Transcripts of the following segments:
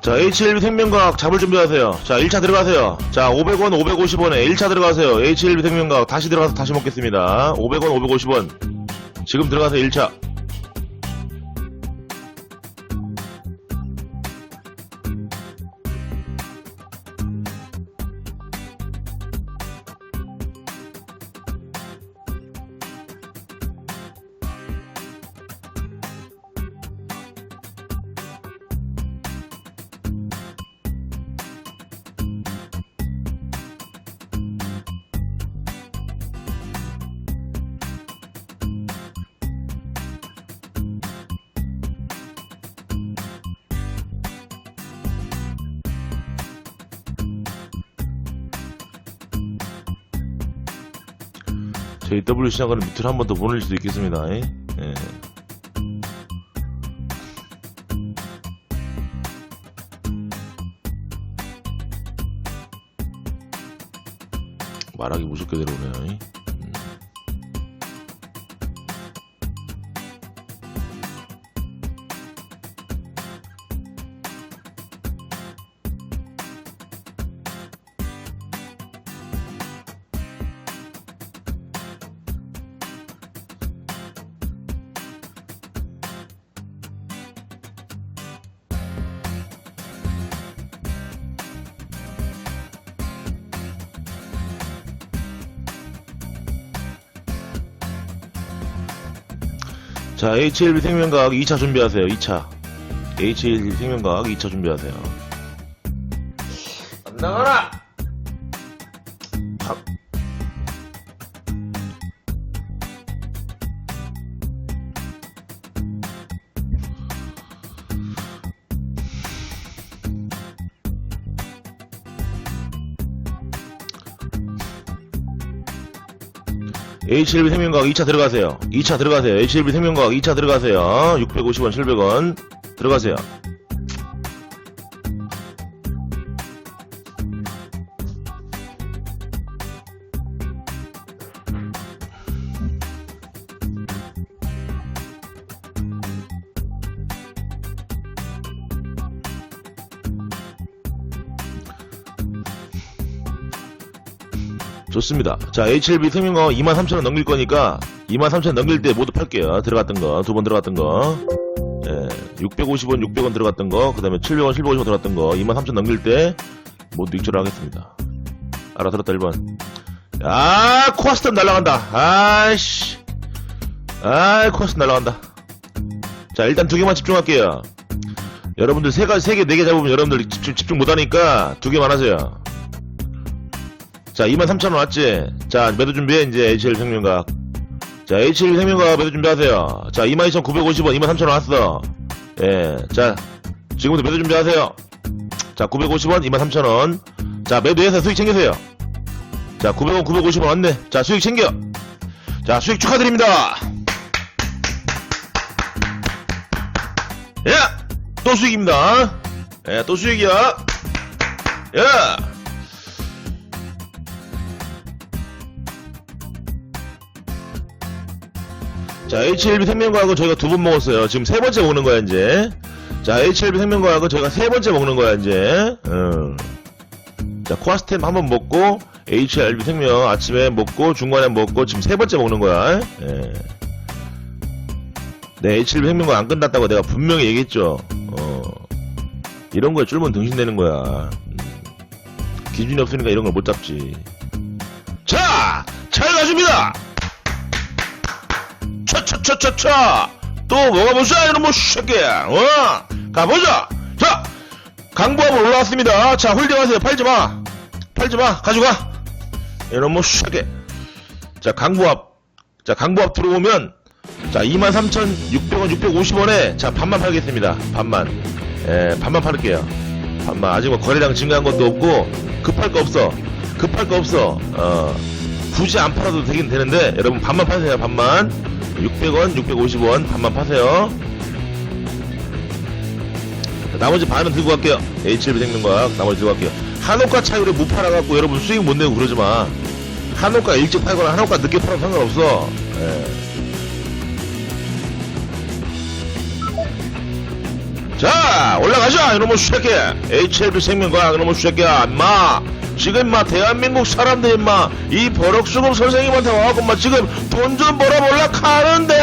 자, H1B 생명과학 잡을 준비하세요. 자, 1차 들어가세요. 자, 500원, 550원에 1차 들어가세요. H1B 생명과학 다시 들어가서 다시 먹겠습니다. 500원, 550원. 지금 들어가세요, 1차. JW 시작하는 밑으로 한 번 더 보낼 수도 있겠습니다. 예. 예. 말하기 무섭게 들어오네요. 자, H1B 생명과학 2차 준비하세요. 2차. H1B 생명과학 2차 준비하세요. 안 나가라! H1B 생명과학 2차 들어가세요. 2차 들어가세요. H1B 생명과학 2차 들어가세요. 650원, 700원. 들어가세요. 좋습니다. 자, H1B 생명과학 23,000원 넘길 거니까 23,000원 넘길 때 모두 팔게요. 들어갔던 거, 두 번 들어갔던 거. 예, 650원, 600원 들어갔던 거, 그 다음에 700원, 750원 들어갔던 거, 23,000원 넘길 때 모두 익절을 하겠습니다. 알아들었다, 1번. 아, 코아스턴 날라간다. 아이씨. 아이, 코아스턴 날라간다. 자, 일단 두 개만 집중할게요. 여러분들 세 가지, 세 개, 네 개 잡으면 여러분들 집중, 집중 못하니까 두 개만 하세요. 자, 23,000원 왔지? 자, 매도 준비해, 이제, HL 생명각. 자, HL 생명각 매도 준비하세요. 자, 22,950원, 23,000원 왔어. 예, 자, 지금부터 매도 준비하세요. 자, 950원, 23,000원. 자, 매도해서 수익 챙기세요. 자, 900원, 950원 왔네. 자, 수익 챙겨. 자, 수익 축하드립니다. 야! 또 수익입니다. 예, 또 수익이야. 야! 자, H1B 생명과학은 저희가 두 번 먹었어요. 지금 세 번째 먹는 거야, 이제. 자, H1B 생명과학은 저희가 세 번째 먹는 거야, 이제. 어. 자, 코아스템 한 번 먹고, HRB 생명 아침에 먹고, 중간에 먹고, 지금 세 번째 먹는 거야. 예. 네, H1B 생명과학 안 끝났다고 내가 분명히 얘기했죠. 어. 이런 거에 쫄면 등신 되는 거야. 음. 기준이 없으니까 이런 걸 못 잡지. 자! 잘 가줍니다! 차차차차차. 또 뭐가 보자 이놈의 새끼야 어? 가보자. 자 강부합은 올라왔습니다. 자 홀딩하세요. 팔지마. 팔지마. 가져가. 이놈의 새끼. 자 강부합 자 강부합 들어오면 자 23,600원 650원에 자 반만 팔겠습니다. 반만. 예 반만 팔을게요. 반만. 아직 뭐 거래량 증가한 것도 없고 급할 거 없어. 급할 거 없어. 어 굳이 안 팔아도 되긴 되는데 여러분 반만 파세요 반만 600원 650원 반만 파세요. 나머지 반은 들고 갈게요. H7B 생명과학 나머지 들고 갈게요. 한옥가 차이로 못 팔아갖고 여러분 수익 못 내고 그러지 마. 한옥가 일찍 팔거나 한옥가 늦게 팔아도 상관없어. 예. 자 올라가자. 이놈의 쉐끼 HLB 생명과학 이놈의 쉐끼야. 인마 지금 인마 대한민국 사람들 인마 이 버럭수금 선생님한테 와갖고 인마 지금 돈 좀 벌어볼라 카는데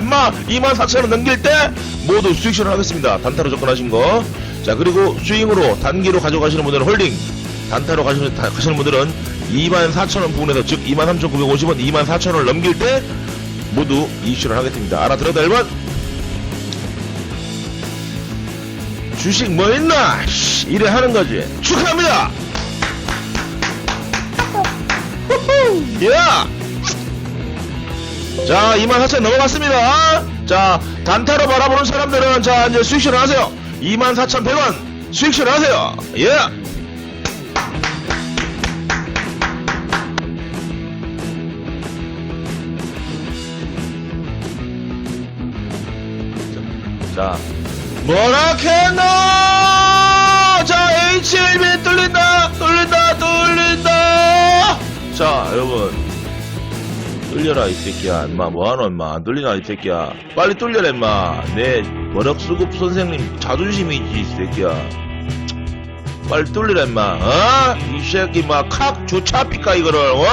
인마 24,000원 넘길 때 모두 수익 실현하겠습니다 단타로 접근하신 거자 그리고 스윙으로 단기로 가져가시는 분들은 홀딩 단타로 가시는, 다- 가시는 분들은 24,000원 부분에서 즉 23,950원 24,000원을 넘길 때 모두 이익 실현하겠습니다 알아들었다 1번 주식 뭐 있나? 씨, 이래 하는 거지. 축하합니다! 야! 자, 24,000 넘어갔습니다. 자, 단타로 바라보는 사람들은 자, 이제 수익 실현하세요. 24,100원 수익 실현하세요. 예! 자, 뭐라 캐노! 자, 여러분. 뚫려라, 이 새끼야. 인마, 뭐하노, 인마. 안 뚫리나, 이 새끼야. 빨리 뚫려라, 인마. 내 머럭수급 선생님 자존심이지, 이 새끼야. 빨리 뚫리라, 인마. 어? 이 새끼, 막, 칵, 조차삐까, 이거를, 어?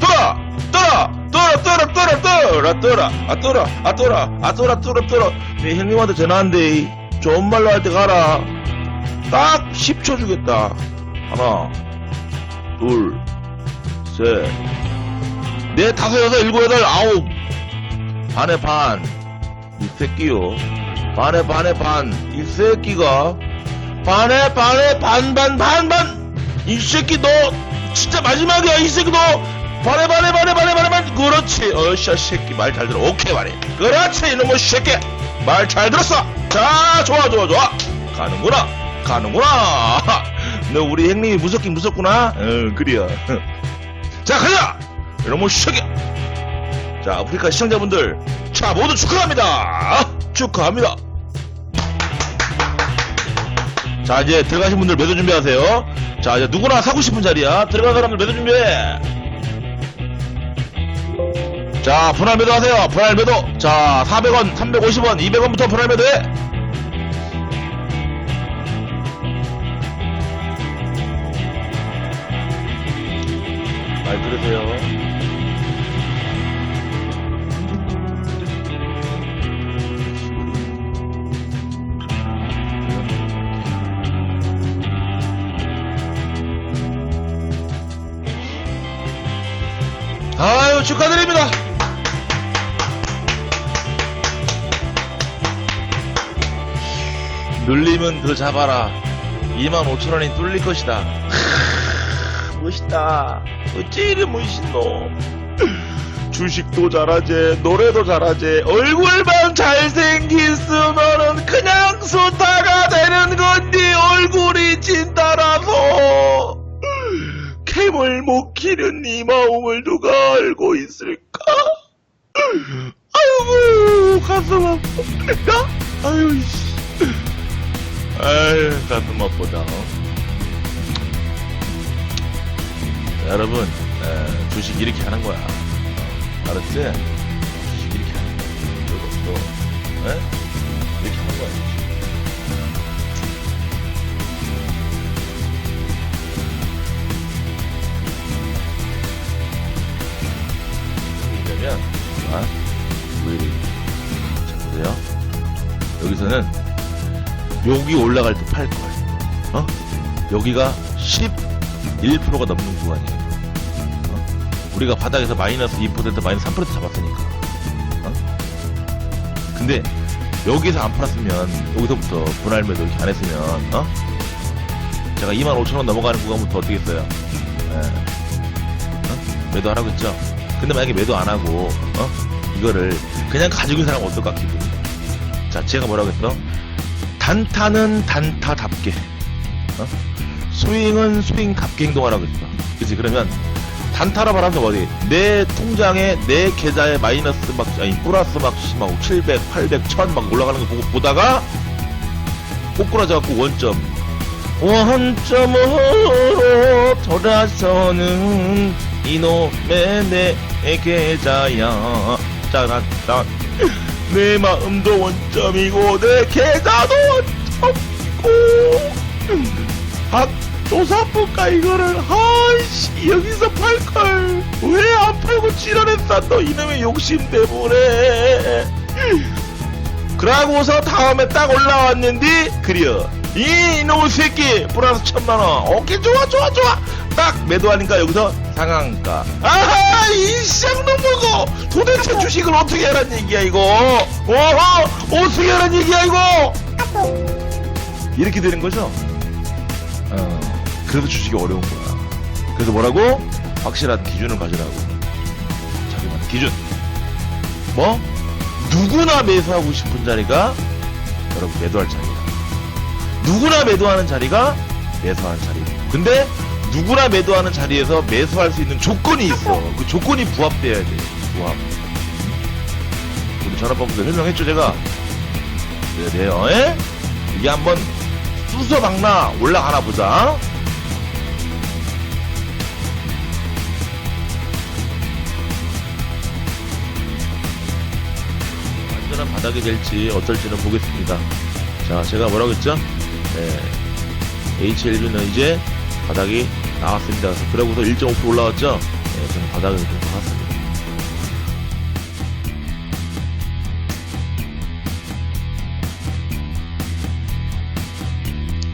뚫어! 뚫어! 뚫어, 뚫어, 뚫어, 뚫어, 뚫어, 아, 뚫어, 아, 뚫어, 아, 뚫어, 뚫어, 뚫어. 네 형님한테 전화한대. 좋은 말로 할 때 가라. 딱 10초 주겠다. 하나, 둘, 셋, 넷, 다섯, 여섯, 일곱, 여덟, 아홉. 반에 반. 이 새끼요. 반에 반에 반. 이 새끼가. 반에 반에 반, 반, 반, 반. 이 새끼 너 진짜 마지막이야. 이 새끼 너 반에 반에 반에 반에 반에 반. 그렇지. 어샤 새끼 말 잘 들어. 오케이 말해. 그렇지 이놈의 새끼. 말 잘 들었어. 자, 좋아 좋아 좋아. 가는구나. 가는구나. 너 우리 형님이 무섭긴 무섭구나. 응, 그래요. 자, 가자. 이놈의 새끼. 자, 아프리카 시청자분들, 자, 모두 축하합니다. 축하합니다. 자, 이제 들어가신 분들 매도 준비하세요. 자, 이제 누구나 사고 싶은 자리야. 들어간 사람들 매도 준비해. 자, 분할 매도 하세요. 분할 매도. 자, 400원, 350원, 200원부터 분할 매도해. 말 들으세요. 아유, 축하드립니다. 눌리면 더 잡아라. 25,000원이 뚫릴 것이다. 크, 멋있다. 어찌 이리 멋있노? 주식도 잘하지, 노래도 잘하지, 얼굴만 잘생겼으면은 그냥 스타가 되는 건데, 얼굴이 진따라서. 캠을 못 키는 네 마음을 누가 알고 있을까? 아이고, 가슴 아프다. 아유, 씨. 아유, 가슴 아프다. 여러분, 에, 주식 이렇게 하는 거야. 알았지? 주식 이렇게 하는 거야. 이것도, 에? 이렇게 하는 거야. 왜냐면, 아, 우리, 자, 보세요. 여기서는, 여기 올라갈 때 팔 거예요. 어? 여기가 11%가 넘는 구간이에요. 어? 우리가 바닥에서 마이너스 2% 마이너스 3% 잡았으니까. 어? 근데 여기서 안 팔았으면 여기서부터 분할 매도 이렇게 안 했으면 어? 제가 25,000원 넘어가는 구간부터 어떻게 했어요? 예. 어? 매도 하라고 했죠? 근데 만약에 매도 안 하고 어? 이거를 그냥 가지고 있는 사람은 어떨까 기분이 자 제가 뭐라고 했어? 단타는 단타답게 어? 스윙은 스윙답게 행동하라고 했어 그치 그러면 단타라 말하면 어디 내 통장에 내 계좌에 마이너스 막 아니 플러스 막, 700, 800, 1000 막 올라가는 거 보고 보다가 꼬꾸라져 갖고 원점. 원점으로 돌아서는 이놈의 내 계좌야. 짜란짠 내 마음도 원점이고 내 계좌도 원점 없고. 아 또 사볼까 이거를 아이씨 여기서 팔걸. 왜 안 팔고 지랄했어 너 이놈의 욕심 때문에. 그러고서 다음에 딱 올라왔는데 그려. 이놈의 새끼 플러스 천만원. 오케이 좋아 좋아 좋아. 딱 매도하니까 여기서 상한가. 아하 이 쌍놈 먹어 도대체 주식을 어떻게 하란 얘기야 이거? 어허 어떻게 하란 얘기야 이거? 이렇게 되는 거죠? 어 그래서 주식이 어려운 거야 그래서 뭐라고 확실한 기준을 가지라고 자기만 기준 뭐 누구나 매수하고 싶은 자리가 여러분 매도할 자리야. 누구나 매도하는 자리가 매수하는 자리. 근데 누구나 매도하는 자리에서 매수할 수 있는 조건이 있어. 그 조건이 부합돼야 돼. 부합. 우리 전화번호도 설명했죠 제가. 네네요. 에? 이게 한번 쑤서박나 올라가나 보자. 완전한 바닥이 될지 어떨지는 보겠습니다. 자, 제가 뭐라고 했죠? 네. HLB는 이제 바닥이 나왔습니다. 그래서 그러고서 1.5% 올라왔죠? 네, 저는 바닥을 좀 나왔습니다.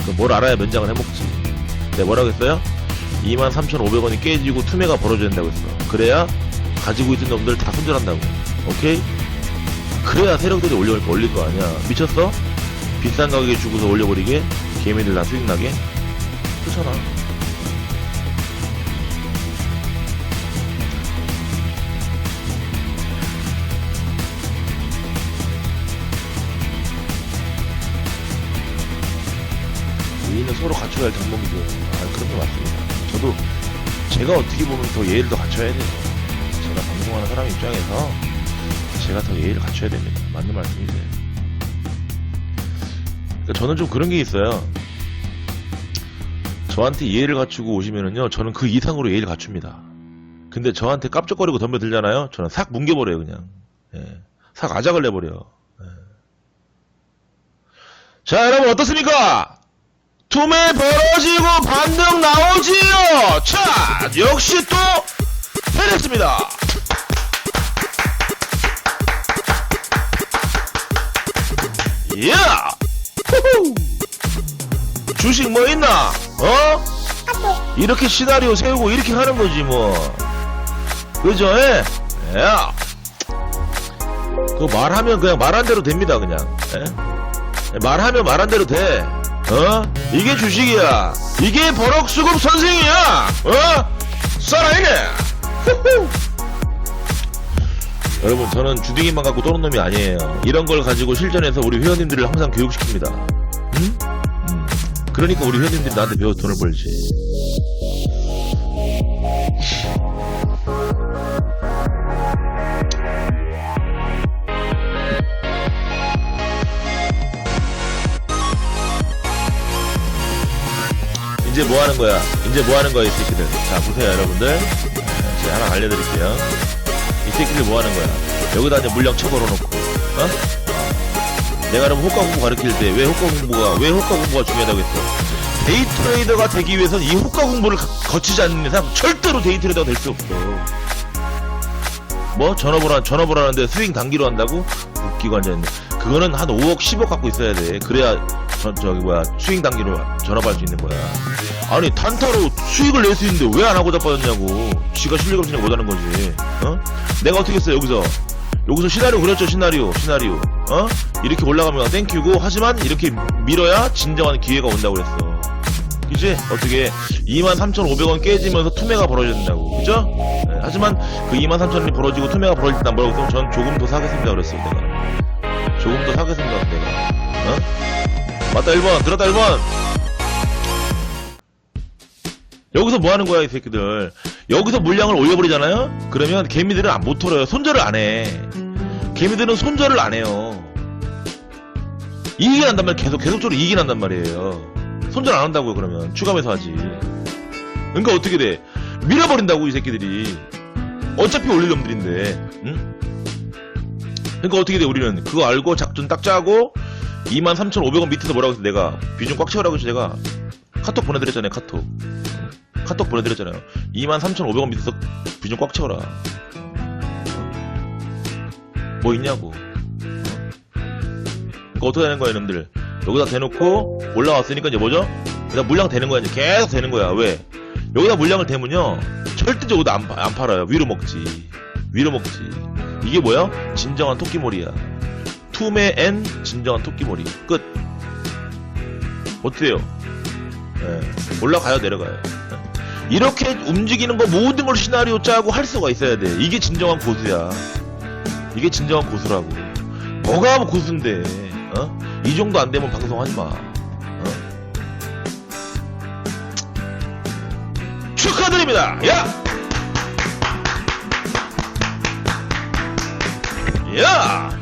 그뭘 알아야 면장을 해먹지. 네, 뭐라고 했어요? 23,500원이 깨지고 투매가 벌어져야 된다고 했어. 그래야 가지고 있던 놈들 다 손절한다고. 오케이? 그래야 세력들이 올려, 올릴 거 아니야. 미쳤어? 비싼 가격에 주고서 올려버리게? 개미들 다 수익 나게? 그렇잖아. 우리는 서로 갖춰야 할 덕목이죠. 아, 그런 게 맞습니다. 저도 제가 어떻게 보면 더 예의를 더 갖춰야 돼요. 제가 방송하는 사람 입장에서 제가 더 예의를 갖춰야 됩니다. 맞는 말씀이세요. 그러니까 저는 좀 그런 게 있어요. 저한테 예의를 갖추고 오시면은요, 저는 그 이상으로 예의를 갖춥니다. 근데 저한테 깝적거리고 덤벼들잖아요? 저는 싹 뭉개버려요, 그냥. 예. 싹 아작을 내버려. 예. 자, 여러분, 어떻습니까? 투매 벌어지고 반등 나오지요! 자, 역시 또, 해냈습니다! 야! 후후! 주식 뭐 있나? 어? 이렇게 시나리오 세우고 이렇게 하는 거지 뭐. 그죠? 예? 야! 그거 말하면 그냥 말한 대로 됩니다 그냥. 예? 말하면 말한 대로 돼. 어? 이게 주식이야. 이게 버럭수급 선생이야. 어? 살아있네. 후후! 여러분 저는 주둥이만 갖고 떠는 놈이 아니에요. 이런 걸 가지고 실전에서 우리 회원님들을 항상 교육시킵니다. 응? 음. 그러니까 우리 회원님들이 나한테 배워 서 돈을 벌지. 이제 뭐 하는 거야? 이제 뭐 하는 거야, 이 새끼들? 자, 보세요, 여러분들. 네, 제가 하나 알려드릴게요. 이 새끼들 뭐 하는 거야? 여기다 이제 물량 쳐걸어 놓고, 어? 내가 그럼 호가 공부 가르칠 때왜 호가 공부가, 왜 호가 공부가 중요하다고 했어? 데이 트레이더가 되기 위해서는 이 호가 공부를 거- 거치지 않는 이상 절대로 데이 트레이더가 될 수 없어. 뭐? 전업을, 한, 전업을 하는데 스윙 단기로 한다고? 웃기고 앉아있네. 그거는 한 5억, 10억 갖고 있어야 돼. 그래야, 저, 저기, 뭐야, 스윙 단기로 전업할 수 있는 거야. 아니, 단타로 수익을 낼 수 있는데 왜 안 하고 자빠졌냐고. 지가 실력 없으니까 못하는 거지. 어? 내가 어떻게 했어요, 여기서? 여기서 시나리오 그렸죠, 시나리오, 시나리오. 어? 이렇게 올라가면 땡큐고, 하지만 이렇게 밀어야 진정한 기회가 온다고 그랬어. 그지? 어떻게 23,500원 깨지면서 투매가 벌어진다고 그죠? 네, 하지만 그 23,000원이 벌어지고 투매가 벌어질 때 뭐라고 했으면 전 조금 더 사겠습니다 그랬어요 내가 조금 더 사겠습니다 내가 어? 맞다 1번 들었다 1번 여기서 뭐 하는 거야 이 새끼들? 여기서 물량을 올려버리잖아요? 그러면 개미들은 안못 털어요. 손절을 안 해. 개미들은 손절을 안 해요. 이익이 난단 말이에요 계속 계속적으로 이익이 난단 말이에요. 손절 안 한다고요 그러면. 추가 매수하지. 그러니까 어떻게 돼? 밀어버린다고 이 새끼들이. 어차피 올릴 놈들인데 응? 그러니까 어떻게 돼 우리는? 그거 알고 작전 딱 짜고 23,500원 밑에서 뭐라고 해서 내가 비중 꽉 채우라고 해서 내가 카톡 보내드렸잖아요, 카톡. 카톡 보내드렸잖아요. 23,500원 밑에서 비중 꽉 채워라. 뭐 있냐고. 그러니까 어떻게 되는 거야, 여러분들. 여기다 대놓고 올라왔으니까 이제 뭐죠? 여기다 물량 되는 거야, 이제 계속 되는 거야. 왜? 여기다 물량을 대면요. 절대적으로 안, 파- 안 팔아요. 위로 먹지. 위로 먹지. 이게 뭐야? 진정한 토끼몰이야. 투메 앤 진정한 토끼몰이. 끝. 어때요? 예. 올라가요, 내려가요. 이렇게 움직이는 거 모든 걸 시나리오 짜고 할 수가 있어야 돼. 이게 진정한 고수야. 이게 진정한 고수라고. 뭐가 고수인데? 어? 이 정도 안 되면 방송하지 마. 어? 축하드립니다. 야! 야!